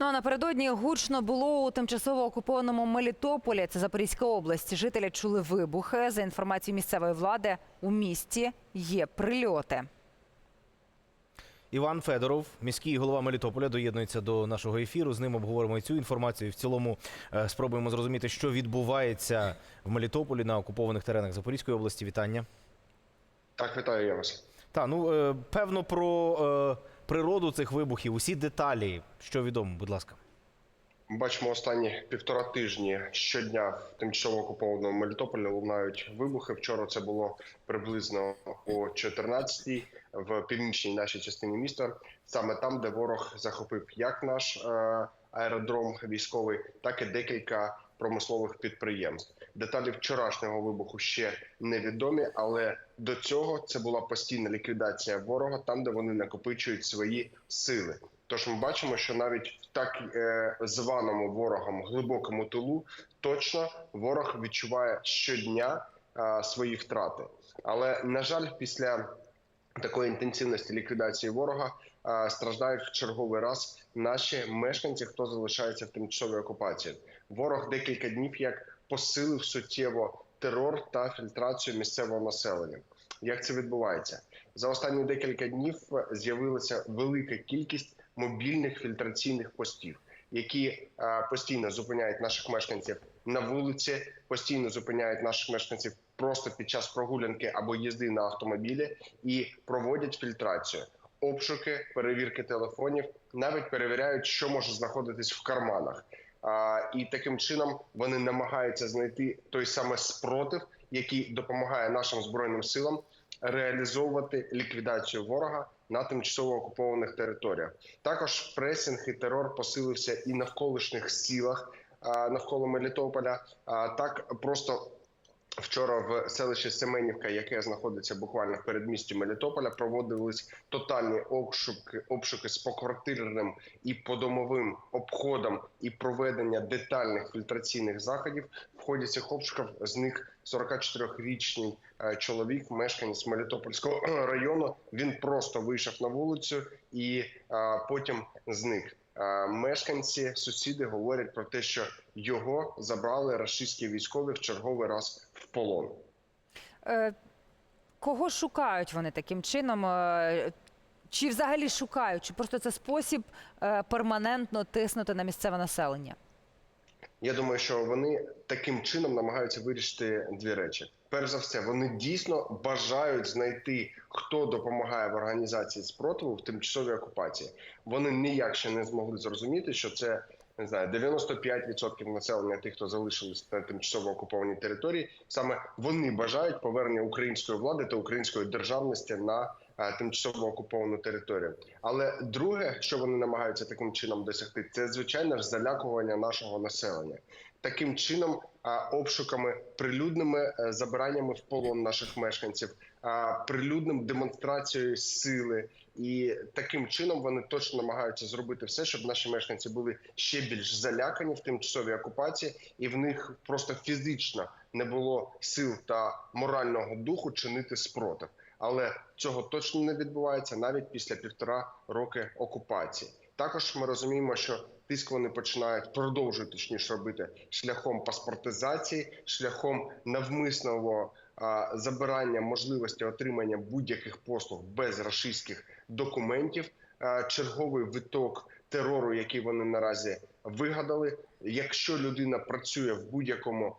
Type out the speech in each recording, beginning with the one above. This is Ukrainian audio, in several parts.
Ну а напередодні гучно було у тимчасово окупованому Мелітополі. Це Запорізька область. Жителі чули вибухи. За інформацією місцевої влади, у місті є прильоти. Іван Федоров, міський голова Мелітополя, доєднується до нашого ефіру. З ним обговоримо і цю інформацію. І в цілому е, спробуємо зрозуміти, що відбувається в Мелітополі на окупованих теренах Запорізької області. Вітання. Так, вітаю я вас. Та ну е, певно про е, природу цих вибухів, усі деталі, що відомо, будь ласка. Бачимо останні півтора тижні щодня в тимчасово окупованому Мелітополі лунають вибухи. Вчора це було приблизно о 14-й в північній нашій частині міста, саме там, де ворог захопив як наш е, аеродром військовий, так і декілька промислових підприємств. Деталі вчорашнього вибуху ще невідомі, але до цього це була постійна ліквідація ворога там, де вони накопичують свої сили. Тож ми бачимо, що навіть в так е, званому ворогом глибокому тилу точно ворог відчуває щодня свої втрати. Але на жаль, після такої інтенсивності ліквідації ворога страждають в черговий раз наші мешканці, хто залишається в тимчасовій окупації. Ворог декілька днів як посилив суттєво терор та фільтрацію місцевого населення. Як це відбувається за останні декілька днів? З'явилася велика кількість мобільних фільтраційних постів, які е, постійно зупиняють наших мешканців на вулиці, постійно зупиняють наших мешканців просто під час прогулянки або їзди на автомобілі і проводять фільтрацію, обшуки, перевірки телефонів, навіть перевіряють, що може знаходитись в карманах. А, і таким чином вони намагаються знайти той самий спротив, який допомагає нашим збройним силам реалізовувати ліквідацію ворога на тимчасово окупованих територіях. Також пресинг і терор посилився і навколишніх сілах навколо Мелітополя. А, так просто. Вчора в селищі Семенівка, яке знаходиться буквально в передмісті Мелітополя, проводились тотальні обшуки, обшуки з поквартирним і подомовим обходом і проведення детальних фільтраційних заходів. В ході цих обшуків зник 44-річний е, чоловік, мешканець Мелітопольського району. Він просто вийшов на вулицю і е, потім зник. Мешканці, сусіди говорять про те, що його забрали рашистські військові в черговий раз в полон. Е, Кого шукають вони таким чином? Е, Чи взагалі шукають? Чи просто це спосіб е, перманентно тиснути на місцеве населення? Я думаю, що вони таким чином намагаються вирішити дві речі. Перш за все, вони дійсно бажають знайти, хто допомагає в організації спротиву в тимчасовій окупації. Вони ніяк ще не змогли зрозуміти, що це не знаю 95% населення тих, хто залишились на тимчасово окупованій території. Саме вони бажають повернення української влади та української державності на тимчасово окуповану територію. Але друге, що вони намагаються таким чином досягти, це звичайно ж залякування нашого населення. Таким чином, обшуками, прилюдними е, забираннями в полон наших мешканців, прилюдним демонстрацією сили, і таким чином вони точно намагаються зробити все, щоб наші мешканці були ще більш залякані в тимчасовій окупації, і в них просто фізично не було сил та морального духу чинити спротив. Але цього точно не відбувається навіть після півтора роки окупації. Також ми розуміємо, що тиск вони починають продовжують точніше робити шляхом паспортизації, шляхом навмисного а, забирання можливості отримання будь-яких послуг без рашистських документів. А, черговий виток терору, який вони наразі вигадали. Якщо людина працює в будь-якому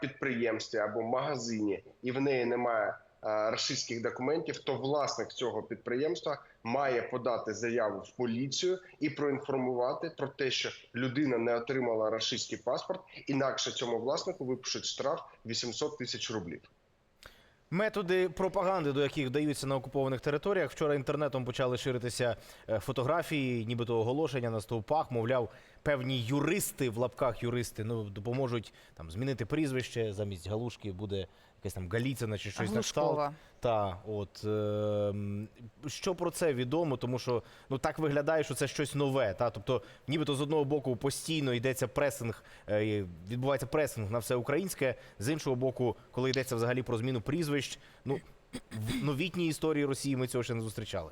підприємстві або магазині, і в неї немає а, рашистських документів, то власник цього підприємства має подати заяву в поліцію і проінформувати про те, що людина не отримала рашистський паспорт, інакше цьому власнику випишуть штраф 800 тисяч рублів. Методи пропаганди, до яких вдаються на окупованих територіях. Вчора інтернетом почали ширитися е, фотографії, нібито оголошення на стовпах. Мовляв, певні юристи в лапках юристи ну допоможуть там змінити прізвище замість галушки буде якась там Галіцина чи щось на кшталт. Та от е, що про це відомо, тому що ну так виглядає, що це щось нове. Та тобто, нібито з одного боку постійно йдеться пресинг, е, відбувається пресинг на все українське. З іншого боку, коли йдеться взагалі про зміну прізвищ, ну в новітній історії Росії ми цього ще не зустрічали.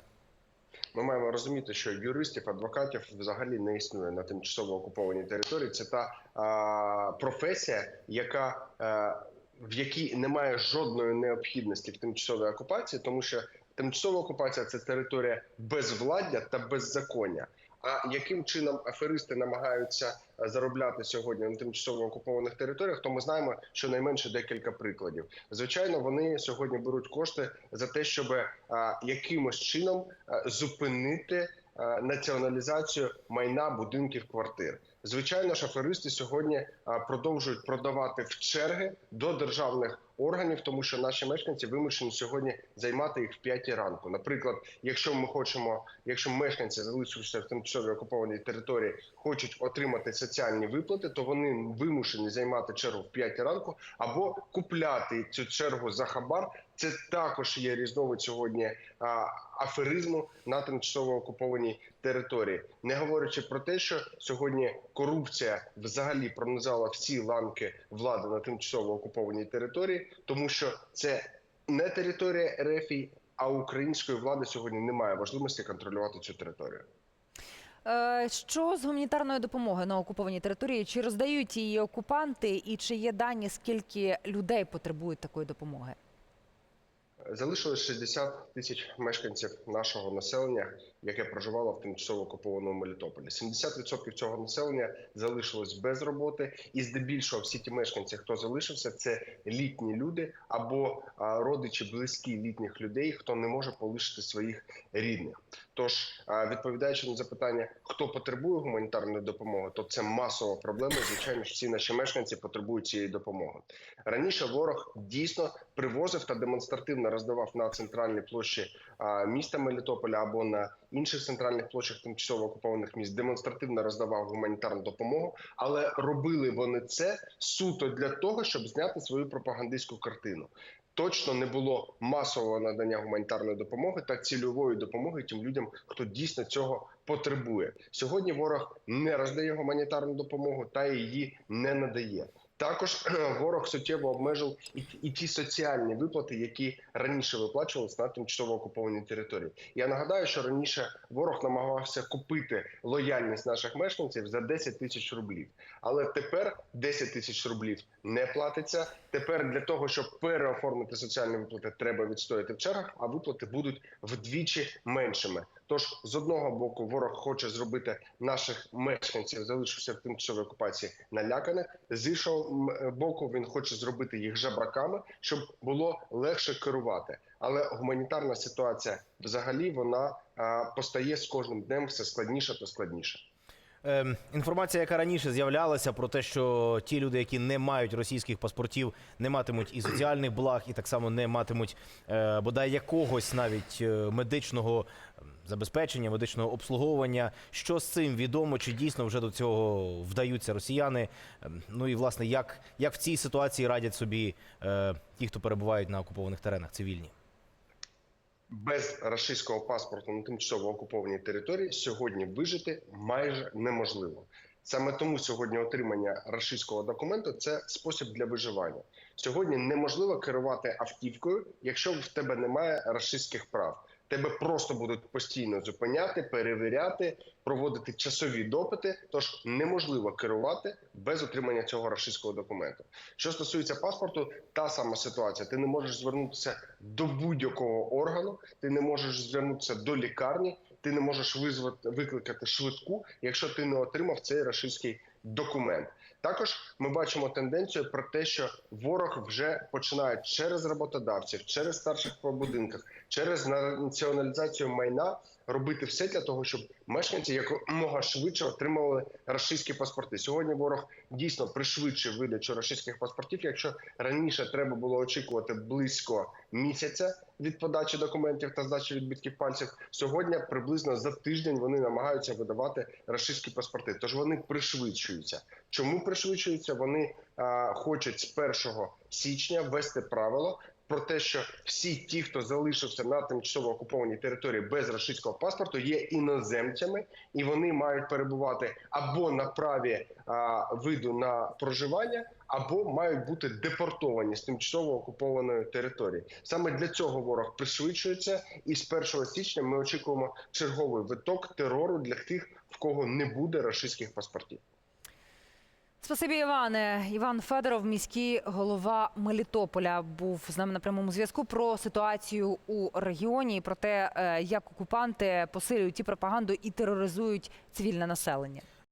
Ми маємо розуміти, що юристів, адвокатів взагалі не існує на тимчасово окупованій території. Це та а, професія, яка е, в якій немає жодної необхідності в тимчасовій окупації, тому що тимчасова окупація це територія безвладдя та беззаконня. А яким чином аферисти намагаються е, заробляти сьогодні на тимчасово окупованих територіях, то ми знаємо щонайменше декілька прикладів. Звичайно, вони сьогодні беруть кошти за те, щоб е, якимось чином е, зупинити націоналізацію майна будинків квартир. Звичайно, ж, аферисти сьогодні е, продовжують продавати в черги до державних органів, тому що наші мешканці вимушені сьогодні займати їх в п'ятій ранку. Наприклад, якщо ми хочемо, якщо мешканці залишившися в тимчасовій окупованій території, хочуть отримати соціальні виплати, то вони вимушені займати чергу в п'ятій ранку або купляти цю чергу за хабар. Це також є різновид сьогодні а, аферизму на тимчасово окупованій території, не говорячи про те, що сьогодні корупція взагалі пронизала всі ланки влади на тимчасово окупованій території, тому що це не територія РФ, а української влади сьогодні немає можливості контролювати цю територію. Е, Що з гуманітарною допомогою на окупованій території? Чи роздають її окупанти, і чи є дані, скільки людей потребують такої допомоги? Залишилось 60 тисяч мешканців нашого населення, яке проживало в тимчасово окупованому Мелітополі. 70% цього населення залишилось без роботи, і здебільшого всі ті мешканці, хто залишився, це літні люди або родичі близькі літніх людей, хто не може полишити своїх рідних. Тож, відповідаючи на запитання, хто потребує гуманітарної допомоги, то це масова проблема. Звичайно, ж всі наші мешканці потребують цієї допомоги. Раніше ворог дійсно привозив та демонстративно роздавав на центральній площі міста Мелітополя або на інших центральних площах тимчасово окупованих міст демонстративно роздавав гуманітарну допомогу, але робили вони це суто для того, щоб зняти свою пропагандистську картину. Точно не було масового надання гуманітарної допомоги та цільової допомоги тим людям, хто дійсно цього потребує. Сьогодні ворог не роздає гуманітарну допомогу та її не надає. Також ворог суттєво обмежив і, і ті соціальні виплати, які раніше виплачувалися на тимчасово окупованій території. Я нагадаю, що раніше ворог намагався купити лояльність наших мешканців за 10 тисяч рублів. Але тепер 10 тисяч рублів не платиться. Тепер для того, щоб переоформити соціальні виплати, треба відстояти в чергах, а виплати будуть вдвічі меншими. Тож з одного боку ворог хоче зробити наших мешканців, залишився в тимчасовій окупації наляканих. З іншого боку, він хоче зробити їх жебраками, щоб було легше керувати. Але гуманітарна ситуація взагалі вона постає з кожним днем все складніше та складніше. Ем, інформація, яка раніше з'являлася про те, що ті люди, які не мають російських паспортів, не матимуть і соціальних благ, і так само не матимуть е, бодай якогось навіть е, медичного ем, забезпечення, медичного обслуговування. Що з цим відомо? Чи дійсно вже до цього вдаються росіяни? Ем, ну і власне, як, як в цій ситуації радять собі е, ті, хто перебувають на окупованих теренах, цивільні? без рашистського паспорту на тимчасово окупованій території сьогодні вижити майже неможливо. Саме тому сьогодні отримання рашистського документу це спосіб для виживання. Сьогодні неможливо керувати автівкою, якщо в тебе немає рашистських прав. Тебе просто будуть постійно зупиняти, перевіряти, проводити часові допити. Тож неможливо керувати без отримання цього рашистського документу. Що стосується паспорту, та сама ситуація. Ти не можеш звернутися до будь-якого органу, ти не можеш звернутися до лікарні, ти не можеш визвати викликати швидку, якщо ти не отримав цей рашистський документ. Також ми бачимо тенденцію про те, що ворог вже починає через роботодавців, через старших по будинках, через націоналізацію майна робити все для того, щоб мешканці якомога швидше отримували рашистські паспорти. Сьогодні ворог дійсно пришвидшив видачу рашистських паспортів. Якщо раніше треба було очікувати близько місяця від подачі документів та здачі відбитків пальців, сьогодні приблизно за тиждень вони намагаються видавати рашистські паспорти. Тож вони пришвидшуються. Чому пришвидшуються? Вони а, хочуть з 1 січня ввести правило про те, що всі ті, хто залишився на тимчасово окупованій території без російського паспорту, є іноземцями, і вони мають перебувати або на праві а, виду на проживання, або мають бути депортовані з тимчасово окупованої території. Саме для цього ворог пришвидшується, і з 1 січня ми очікуємо черговий виток терору для тих, в кого не буде російських паспортів. Спасибі, Іване. Іван Федоров, міський голова Мелітополя, був з нами на прямому зв'язку про ситуацію у регіоні, і про те, е, як окупанти посилюють і пропаганду і тероризують цивільне населення.